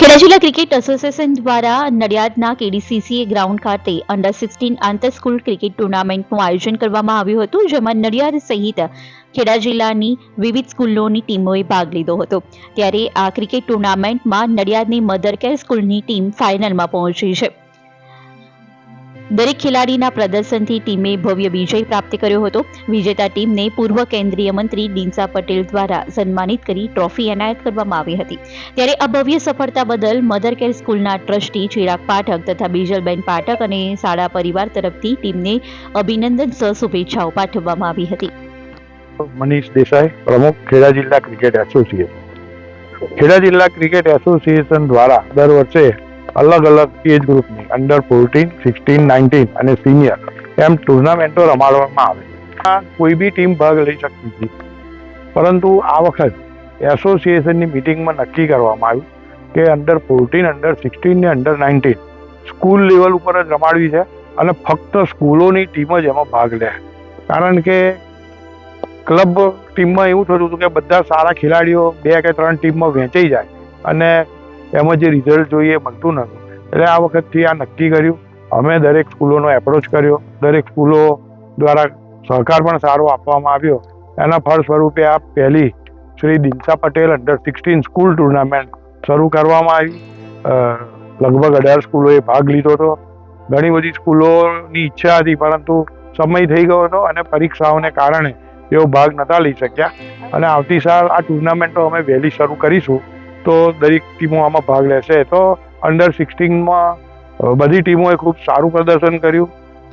Kheda cricket association દ્વારા નડિયાદના KDCCA ground ખાતે અંડર સિક્સટીન આંતર સ્કૂલ ક્રિકેટ ટુર્નામેન્ટનું આયોજન કરવામાં આવ્યું હતું, જેમાં નડિયાદ સહિત ખેડા જિલ્લાની વિવિધ સ્કૂલોની ટીમોએ ભાગ લીધો હતો. ત્યારે આ ક્રિકેટ ટુર્નામેન્ટમાં નડિયાદની મધર કેર સ્કૂલની ટીમ ફાઇનલમાં પહોંચી છે. દરેક ખેલાડીના પ્રદર્શનથી ટીમે ભવ્ય વિજય પ્રાપ્ત કર્યો હતો. વિજેતા ટીમને પૂર્વ કેન્દ્રીય મંત્રી ડીન્સા પટેલ દ્વારા સન્માનિત કરી ટ્રોફી એનાયત કરવામાં આવી હતી. ત્યારે આ ભવ્ય સફળતા બદલ મધર કેર સ્કૂલના ટ્રસ્ટી ચિરાગ પાઠક તથા બીજલબેન પાઠક અને શાળા પરિવાર તરફથી ટીમને અભિનંદન સહ શુભેચ્છાઓ પાઠવવામાં આવી હતી. મનીષ દેસાઈ, પ્રમુખ ખેડા જિલ્લા ક્રિકેટ એસોસિએશન. ખેડા જિલ્લા ક્રિકેટ એસોસિએશન દ્વારા દર વર્ષે અલગ અલગ એજ ગ્રુપની અંડર ફોર્ટીન સિક્સટીન નાઇન્ટીન અને સિનિયર એમ ટુર્નામેન્ટો રમાડવામાં આવે આ કોઈ બી ટીમ ભાગ લઈ શકતી હતી પરંતુ આ વખત એસોસિએશનની મિટિંગમાં નક્કી કરવામાં આવ્યું કે અંડર ફોર્ટીન અંડર સિક્સટીન ને અંડર નાઇન્ટીન સ્કૂલ લેવલ ઉપર જ રમાડવી છે અને ફક્ત સ્કૂલોની ટીમ જ એમાં ભાગ લે. કારણ કે ક્લબ ટીમમાં એવું થતું હતું કે બધા સારા ખેલાડીઓ બે કે ત્રણ ટીમમાં વહેંચાઈ જાય અને એમાં જે રિઝલ્ટ જોઈએ મળતું નહોતું એટલે આ વખતથી આ નક્કી કર્યું. અમે દરેક સ્કૂલોનો એપ્રોચ કર્યો. દરેક સ્કૂલો દ્વારા સહકાર પણ સારો આપવામાં આવ્યો. એના ફળ સ્વરૂપે આ પહેલી Shri Dinsa Patel under sixteen school tournament શરૂ કરવામાં આવી. લગભગ અઢાર સ્કૂલોએ ભાગ લીધો હતો. ઘણી બધી સ્કૂલોની ઈચ્છા હતી, પરંતુ સમય થઈ ગયો હતો અને પરીક્ષાઓને કારણે તેઓ ભાગ નહોતા લઈ શક્યા. અને આવતી સાલ આ ટુર્નામેન્ટો અમે વહેલી શરૂ કરીશું. તો દરેક ટીમો આમાં ભાગ લેશે. તો અંડર સિક્સટીનમાં બધી ટીમોએ ખૂબ સારું પ્રદર્શન કર્યું.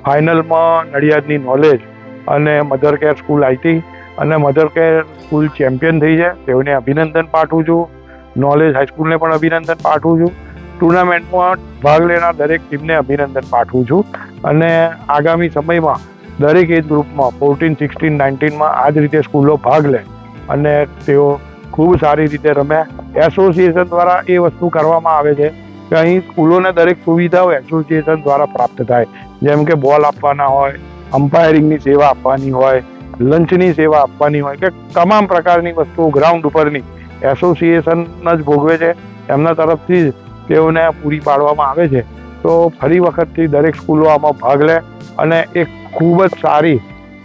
ફાઇનલમાં નડિયાદની નોલેજ અને મધર કેર સ્કૂલ આઈટી અને મધર કેર સ્કૂલ ચેમ્પિયન થઈ છે. તેઓને અભિનંદન પાઠવું છું. નોલેજ હાઈસ્કૂલને પણ અભિનંદન પાઠવું છું. ટુર્નામેન્ટમાં ભાગ લેનાર દરેક ટીમને અભિનંદન પાઠવું છું. અને આગામી સમયમાં દરેક એજ ગ્રુપમાં ફોર્ટીન સિક્સટીન નાઇન્ટીનમાં આ જ રીતે સ્કૂલો ભાગ લે. અને તેઓ ખૂબ સારી રીતે રમે. એસોસિએશન દ્વારા એ વસ્તુ કરવામાં આવે છે કે અહીં સ્કૂલોને દરેક સુવિધાઓ એસોસિએશન દ્વારા પ્રાપ્ત થાય. જેમ કે બોલ આપવાના હોય અમ્પાયરિંગની સેવા આપવાની હોય, લંચની સેવા આપવાની હોય, કે તમામ પ્રકારની વસ્તુઓ ગ્રાઉન્ડ ઉપરની એસોસિએશન જ ભોગવે છે. એમના તરફથી જ તેઓને પૂરી પાડવામાં આવે છે. તો ફરી વખતથી દરેક સ્કૂલો આમાં ભાગ લે અને એક ખૂબ જ સારી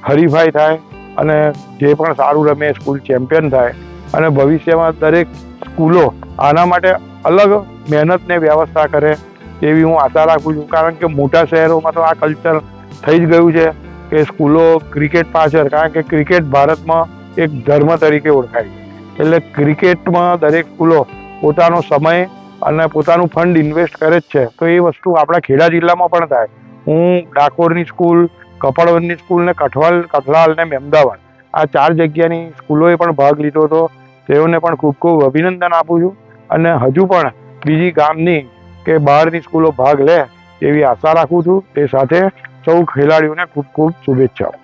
હરીફાઈ થાય અને જે પણ સારું રમે એ સ્કૂલ ચેમ્પિયન થાય અને ભવિષ્યમાં દરેક સ્કૂલો આના માટે અલગ મહેનતને વ્યવસ્થા કરે એવી હું આશા રાખું છું. કારણ કે મોટા શહેરોમાં તો આ કલ્ચર થઈ જ ગયું છે કે સ્કૂલો ક્રિકેટ પાછળ, કારણ કે ક્રિકેટ ભારતમાં એક ધર્મ તરીકે ઓળખાય છે. એટલે ક્રિકેટમાં દરેક સ્કૂલો પોતાનો સમય અને પોતાનું ફંડ ઇન્વેસ્ટ કરે જ છે. તો એ વસ્તુ આપણા ખેડા જિલ્લામાં પણ થાય. હું ડાકોરની સ્કૂલ કપડવનની સ્કૂલ ને કઠવાલ કઠલાલ ને મેમદાવાદ આ ચાર જગ્યાની સ્કૂલોએ પણ ભાગ લીધો હતો. તેઓને પણ ખૂબ ખૂબ અભિનંદન આપું છું અને હજુ પણ બીજી ગામની કે બહારની સ્કૂલો ભાગ લે તેવી આશા રાખું છું. તે સાથે સૌ ખેલાડીઓને ખૂબ ખૂબ શુભેચ્છાઓ.